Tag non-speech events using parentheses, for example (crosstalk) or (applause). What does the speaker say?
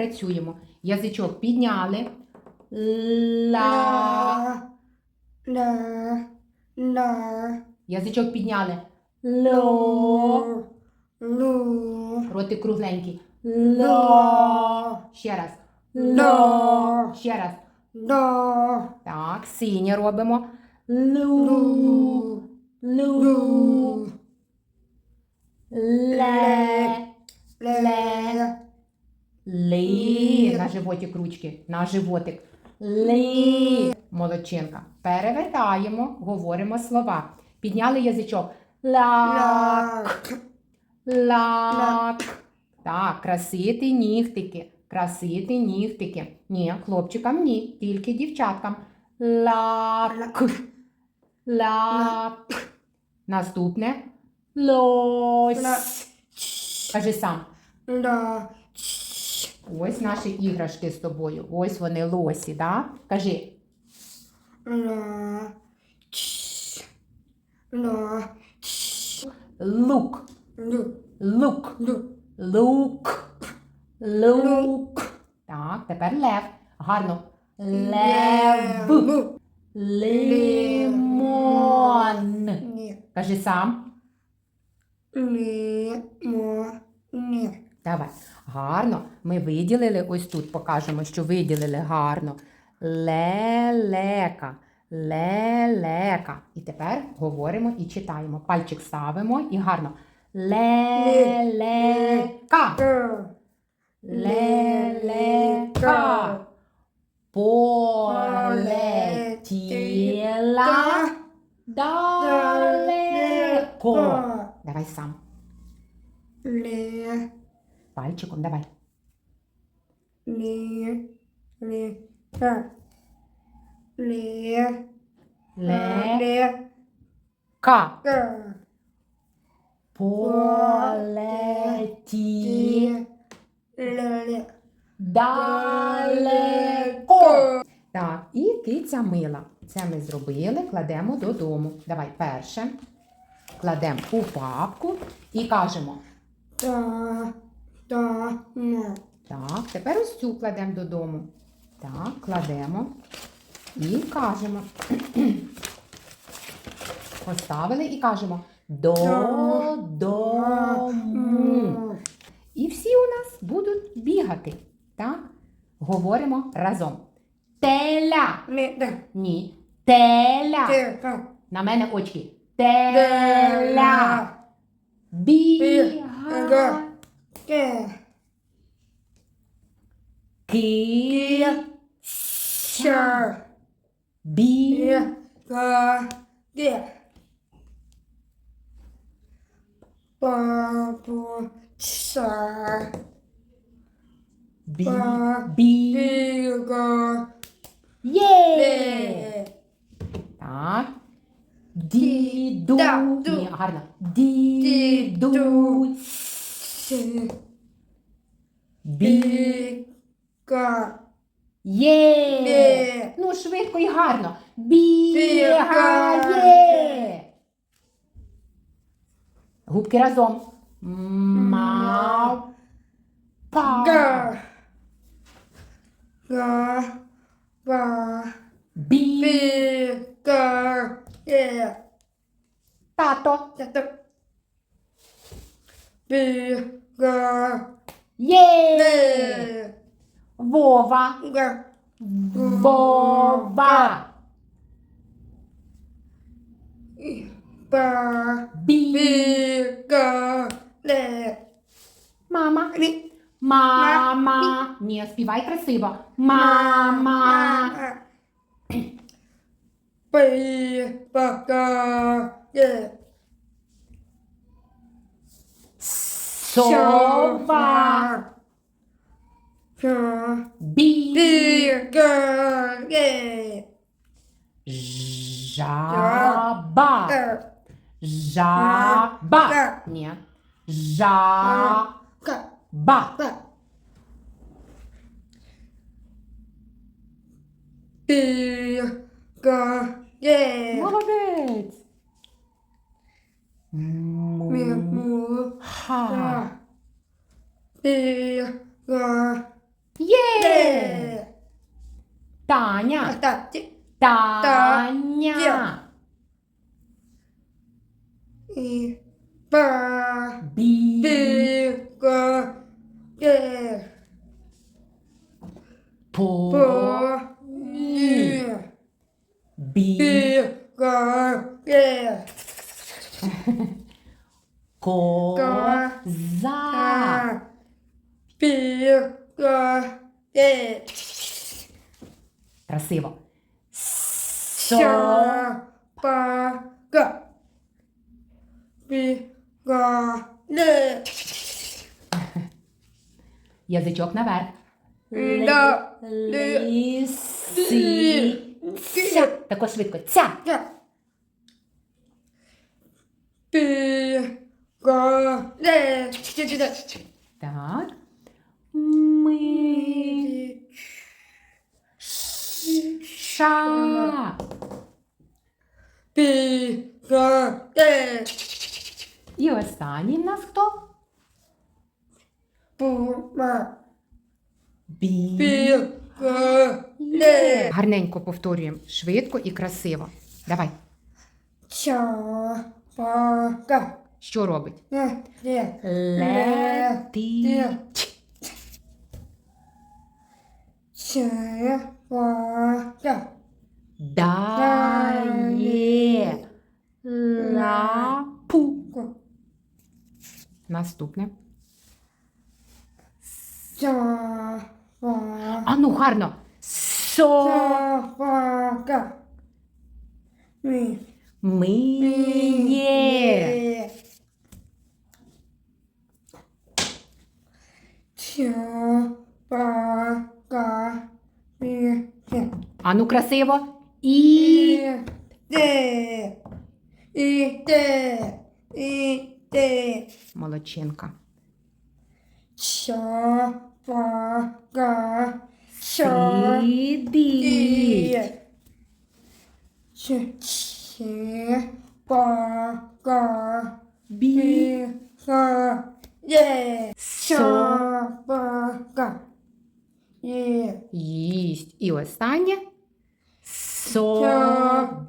працюємо. Язичок підняли. Ла. ла, ла, Язичок підняли. Ло. лу, Ротик кругленький. ло, Ло. Ще раз. ло, Ще раз. ло, Так, синє робимо. Лу. лу, ле, Ли. На животик ручки. На животик. Ли. Молодчинка. Перевертаємо, говоримо слова. Підняли язичок. Лак. Лак. Так, красити нігтики. Красити нігтики. Ні, хлопчикам ні, тільки дівчаткам. Лак. Лак. Наступне. Лось. Кажи сам. ла, Ось наші іграшки з тобою. Ось вони лосі, да? Кажи. Лук. Лук. Лук. Лук. Так, тепер лев. Гарно. Лев. Лимон. Кажи сам. лі, мо, ні, Давай. Гарно. Ми виділили ось тут, покажемо, що виділили гарно. Лелека. Лелека. І тепер говоримо і читаємо. Пальчик ставимо і гарно. Лелека. Лелека. Полетіла далеко. Давай сам. ле, Пальчиком давай. ле, ле, ка, ле, Лека. ле, ка, Полеті ле, ле, далеко. Так, і киця мила. Це ми зробили, кладемо додому. Давай перше. Кладемо у папку і кажемо. та, та, Так, тепер ось цю кладемо додому. Так, кладемо і кажемо. (clears throat) Поставили і кажемо додому. І всі у нас будуть бігати. Так? Говоримо разом. Теля. Ні. Теля. На мене очки. Теля. Біга. Біга. ке, Ки. ша, Бі. ле, ка, ке, папу, ша, Бі. Ба. Бі. біга, Є. ле, Так. Діду. Да, ду. Ні, гарно. Діду. Діду. си, Бі. біга, Є. Ну, швидко і гарно. Бігає. Губки разом. Мав. Па. га, га, ба, Бі. біга, є, Тато. тато, біга, Є. ле, Вова. га, Вова. ба, Бі. біга, ле, Мама. лі, Мама. Ні, співай красиво. Мама. Біга, є, Сова. ша, Бі. біга, є, Жаба. га, Жаба. Га. Ні. Жаба. га, га. Біга, є, Таня. Так, ті. Таня. І. Ба. Бі. Бі. Га. Є. По. По. Ні. Ні. Бі. Бі. Га. Є. Ко. Га. За. А. Бі. Га. Є. Красиво. Со. Ша. Ба. Га. Бі. Га. Є. Язичок наверх. Да. Ліси. Тако швидко. Ця. Я. Бі. Га. Є. Так. Ми. Ша. Бі. Га. Є. І останній в нас хто? Га. Є. Гарненько повторюємо. Швидко і красиво. Давай. Ча. Ба. Га. Що робить? Є. Є. Летить. Ча. Ба. Га. Дає. Лапу. Наступне. А ну гарно. Со. Ча. Ба. Га. Мі. Миє. Мі. Є. А ну красиво. І. Іде. Іде. Іде. Молодчинка. Ча. Ба. Га. Ча. Сидить. Іде. Ча. Ча. Ба. Га. Бі. Є. Ча. Є. Їсть. І останнє. Соба.